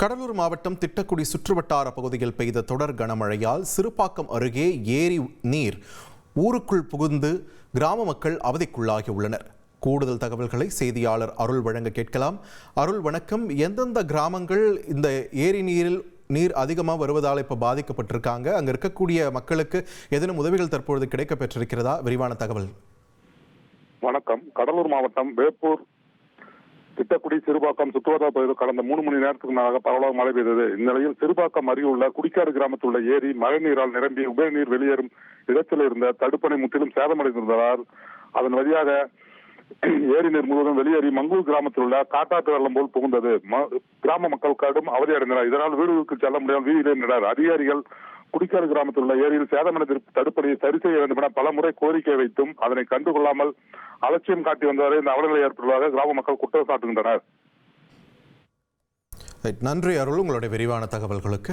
கடலூர் மாவட்டம் திட்டக்குடி சுற்றுவட்டார பகுதியில் பெய்த தொடர் கனமழையால் சிறுபாக்கம் அருகே ஏரி நீர் ஊருக்குள் புகுந்து கிராம மக்கள் அவதிக்குள்ளாகி உள்ளனர். கூடுதல் தகவல்களை செய்தியாளர் அருள் வழங்க கேட்கலாம். அருள் வணக்கம். எந்தெந்த கிராமங்கள் இந்த ஏரி நீரில் நீர் அதிகமாக வருவதால் இப்போ பாதிக்கப்பட்டிருக்காங்க? அங்கே இருக்கக்கூடிய மக்களுக்கு ஏதேனும் உதவிகள் தற்பொழுது கிடைக்க பெற்றிருக்கிறதா விரிவான தகவல். வணக்கம். கடலூர் மாவட்டம் வேப்பூர் திட்டக்குடி சிறுபாக்கம் சுற்றுவட்டார பகுதியில் கடந்த மூணு மணி நேரத்துக்கு மேலாக பரவலாக மழை பெய்தது. இந்நிலையில் சிறுபாக்கம் அருகிலுள்ள குடிக்காடு கிராமத்தில் உள்ள ஏரி மழைநீரால் நிரம்பி உபரிநீர் வெளியேறும் இடத்தில் இருந்த தடுப்பணை முற்றிலும் சேதமடைந்திருந்ததால் அதன் வழியாக ஏரி நீர் முழுவதும் வெளியேறி மங்கூர் கிராமத்தில் உள்ள காட்டாற்று வெள்ளம் போல் புகுந்தது. ம- கிராம மக்கள் கடும் அவதி அடைந்தனர். இதனால் வீடுகளுக்கு செல்ல முடியாமல் வீதியிலே நின்றனர். அதிகாரிகள் குடிக்காறு கிராமத்தில் உள்ள ஏரியில் சேதமடைந்திருக்கும் தடுப்பணையை சரி செய்ய வேண்டும் என பலமுறை கோரிக்கை வைத்தும் அதனை கண்டுகொள்ளாமல் அலட்சியம் காட்டி வந்தவரை இந்த அவலநிலை ஏற்பட்டுள்ளதாக கிராம மக்கள் குற்றம் சாட்டுகின்றனர். ரைட், நன்றி அருள். உங்களுடைய விரிவான தகவல்களுக்கு.